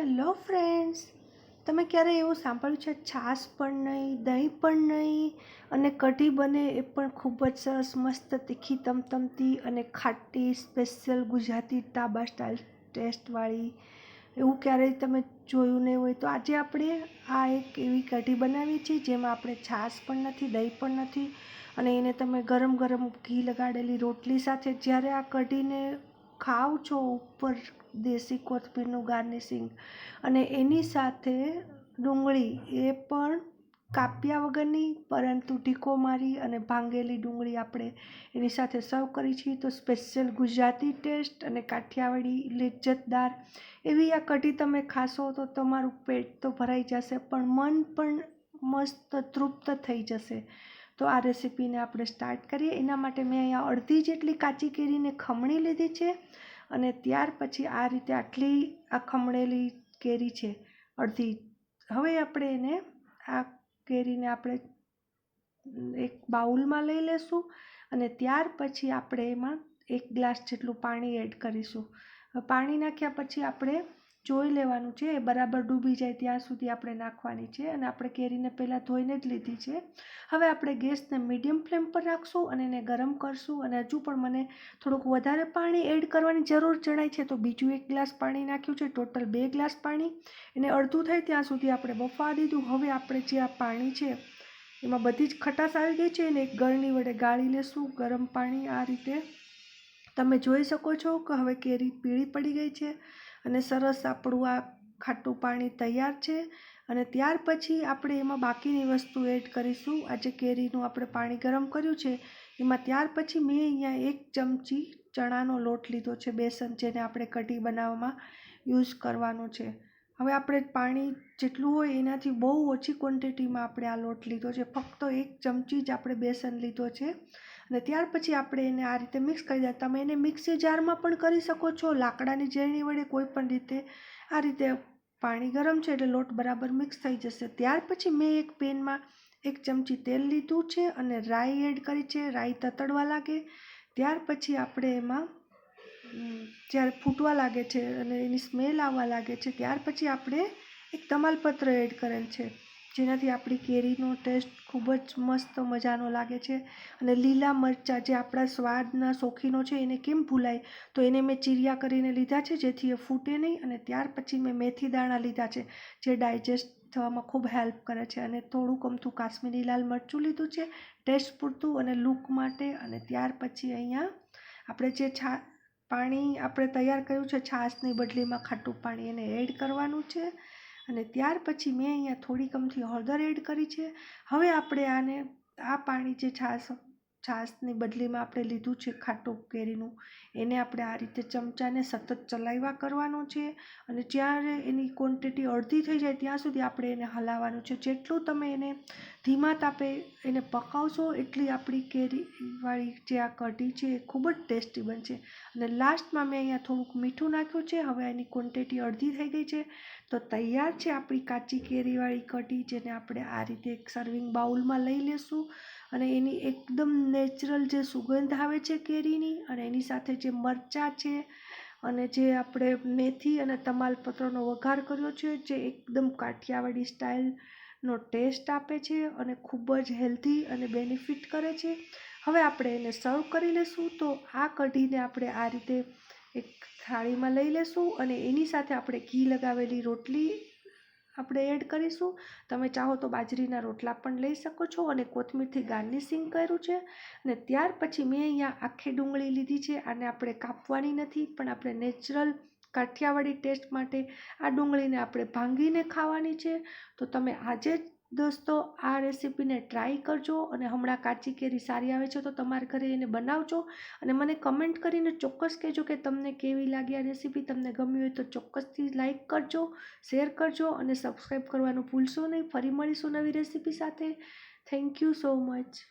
Hello friends, તમે ક્યારે એવું સાંભળ્યું છે છાશ પણ નહીં, દહીં પણ નહીં અને કઢી બને એ પણ ખૂબ જ સરસ, મસ્ત, તીખી, તમતમતી અને ખાટી, સ્પેશિયલ ગુજરાતી ટાબા સ્ટાઇલ ટેસ્ટવાળી એવું ક્યારેય તમે જોયું નહીં હોય તો આજે આપણે આ એક એવી કઢી બનાવી છે જેમાં આપણે છાશ પણ નથી, દહીં પણ નથી અને એને તમે ગરમ ગરમ ઘી લગાડેલી રોટલી સાથે જ્યારે આ કઢીને ખાવ છો ઉપર દેશી કોથમીરનું ગાર્નિશિંગ. અને એની સાથે ડુંગળી એ પણ કાપ્યા વગરની, પરંતુ ટીકો મારી અને ભાંગેલી ડુંગળી આપણે એની સાથે સર્વ કરી છીએ. તો સ્પેશિયલ ગુજરાતી ટેસ્ટ અને કાઠિયાવાડી લિજ્જતદાર એવી આ કઢી તમે ખાશો તો તમારું પેટ તો ભરાઈ જશે, પણ મન પણ મસ્ત તૃપ્ત થઈ જશે. તો આ રેસીપીને આપણે સ્ટાર્ટ કરીએ. એના માટે મેં અહીંયા અડધી જેટલી કાચી કેરીને ખમણી લીધી છે અને ત્યાર પછી આ રીતે આટલી આ ખમણેલી કેરી છે, અડધી. હવે આપણે એને આ કેરીને આપણે એક બાઉલમાં લઈ લેશું અને ત્યાર પછી આપણે એમાં એક ગ્લાસ જેટલું પાણી એડ કરીશું. પાણી નાખ્યા પછી આપણે જોઈ લેવાનું છે, એ બરાબર ડૂબી જાય ત્યાં સુધી આપણે નાખવાની છે અને આપણે કેરીને પહેલાં ધોઈને જ લીધી છે. હવે આપણે ગેસને મીડિયમ ફ્લેમ પર રાખશું અને એને ગરમ કરશું અને હજુ પણ મને થોડુંક વધારે પાણી એડ કરવાની જરૂર જણાય છે, તો બીજું એક ગ્લાસ પાણી નાખ્યું છે, ટોટલ બે ગ્લાસ પાણી. એને અડધું થાય ત્યાં સુધી આપણે બફાવા દીધું. હવે આપણે જે આ પાણી છે, એમાં બધી જ ખટાશ આવી ગઈ છે, એને એક ગળણી વડે ગાળી લેશું. ગરમ પાણી આ રીતે તમે જોઈ શકો છો કે હવે કેરી પીળી પડી ગઈ છે. અને સરસ આપણું આ ખાટું પાણી તૈયાર છે. અને ત્યાર પછી આપણે એમાં બાકીની વસ્તુ એડ કરીશું. આજે કેરીનું આપણે પાણી ગરમ કર્યું છે. એમાં ત્યાર પછી મેં અહીંયા એક ચમચી ચણાનો લોટ લીધો છે બેસન જેને આપણે કઢી બનાવવામાં યુઝ કરવાનો છે. હવે આપણે પાણી જેટલું હોય એનાથી બહુ ઓછી ક્વોન્ટિટીમાં આપણે આ લોટ લીધો છે. ફક્ત એક ચમચી જ આપણે બેસન લીધો છે. અને ત્યાર પછી આપણે એને આ રીતે મિક્સ કરી દઈએ. તમે એને મિક્સી જારમાં પણ કરી શકો છો. લાકડાની ઝેરણી વડે કોઈ પણ રીતે આ રીતે પાણી ગરમ છે એટલે લોટ બરાબર મિક્સ થઈ જશે. ત્યાર પછી મેં એક પેનમાં એક ચમચી તેલ લીધું છે અને રાઈ એડ કરી છે. રાઈ તતડવા લાગે. ત્યાર પછી આપણે એમાં જ્યારે ફૂટવા લાગે છે અને એની સ્મેલ આવવા લાગે છે, ત્યાર પછી આપણે એક તમાલપત્ર એડ કરેલ છે. જેનાથી આપણી કેરીનો ટેસ્ટ ખૂબ જ મસ્ત મજાનો લાગે છે. અને લીલા મરચાં જે આપણા સ્વાદના શોખીનો છે, એને કેમ ભૂલાય? તો એને મેં ચીરિયા કરીને લીધા છે, જેથી એ ફૂટે નહીં અને ત્યાર પછી મેં મેથી દાણા લીધા છે, જે ડાયજેસ્ટ થવામાં ખૂબ હેલ્પ કરે છે. અને થોડુંક અમથું કાશ્મીરી લાલ મરચું લીધું છે, ટેસ્ટ પૂરતું અને લુક માટે. અને ત્યાર પછી અહીંયા આપણે જે છા, પાણી આપણે તૈયાર કર્યું છે, છાશની બદલીમાં ખાટું પાણી એને એડ કરવાનું છે. અને ત્યાર પછી મેં અહીંયા થોડીક અમથી હળદર એડ કરી છે. હવે આપણે આને, આ પાણી જે છાશ છાશની બદલીમાં આપણે લીધું છે ખાટું કેરીનું. એને આપણે આ રીતે ચમચાને સતત ચલાવ્યા કરવાનું છે અને જ્યારે એની ક્વોન્ટિટી અડધી થઈ જાય ત્યાં સુધી આપણે એને હલાવવાનું છે. જેટલું તમે એને ધીમા તાપે એને પકાવશો એટલી આપણી કેરીવાળી જે આ કઢી છે એ ખૂબ જ ટેસ્ટી બનશે. અને લાસ્ટમાં મેં અહીંયા થોડુંક મીઠું નાખ્યું છે. હવે એની ક્વોન્ટિટી અડધી થઈ ગઈ છે. તો તૈયાર છે આપણી કાચી કેરીવાળી કઢી જેને આપણે આ રીતે એક સર્વિંગ બાઉલમાં લઈ લેશું. અને એની એકદમ નેચરલ જે સુગંધ આવે છે કેરીની અને એની સાથે જે મરચાં છે અને જે આપણે મેથી અને તમાલપત્રનો વઘાર કર્યો છે, જે એકદમ કાઠિયાવાડી સ્ટાઇલનો ટેસ્ટ આપે છે અને ખૂબ જ હેલ્ધી અને બેનિફિટ કરે છે. હવે આપણે એને સર્વ કરી લેશું તો આ કઢીને આપણે આ રીતે એક થાળીમાં લઈ લેશું અને એની સાથે આપણે ઘી લગાવેલી રોટલી આપણે એડ કરીશું. તમે ચાહો તો બાજરીના રોટલા પણ લઈ શકો છો અને કોથમીરથી ગાર્નિશિંગ કર્યું છે. અને ત્યાર પછી મેં અહીંયા આખી ડુંગળી લીધી છે. આને આપણે કાપવાની નથી, પણ આપણે નેચરલ કાઠિયાવાડી ટેસ્ટ માટે આ ડુંગળીને આપણે ભાંગીને ખાવાની છે. તો તમે આજે જ દોસ્તો, આ રેસીપીને ટ્રાય કરજો અને હમણાં કાચી કેરી સારી આવે છે તો તમારા ઘરે એને બનાવજો અને મને કમેન્ટ કરીને ચોક્કસ કહેજો કે તમને કેવી લાગી આ રેસીપી. તમને ગમી હોય તો ચોક્કસથી લાઇક કરજો શેર કરજો અને સબસ્ક્રાઈબ કરવાનું ભૂલશો નહીં. ફરી મળીશું નવી રેસીપી સાથે. Thank you so much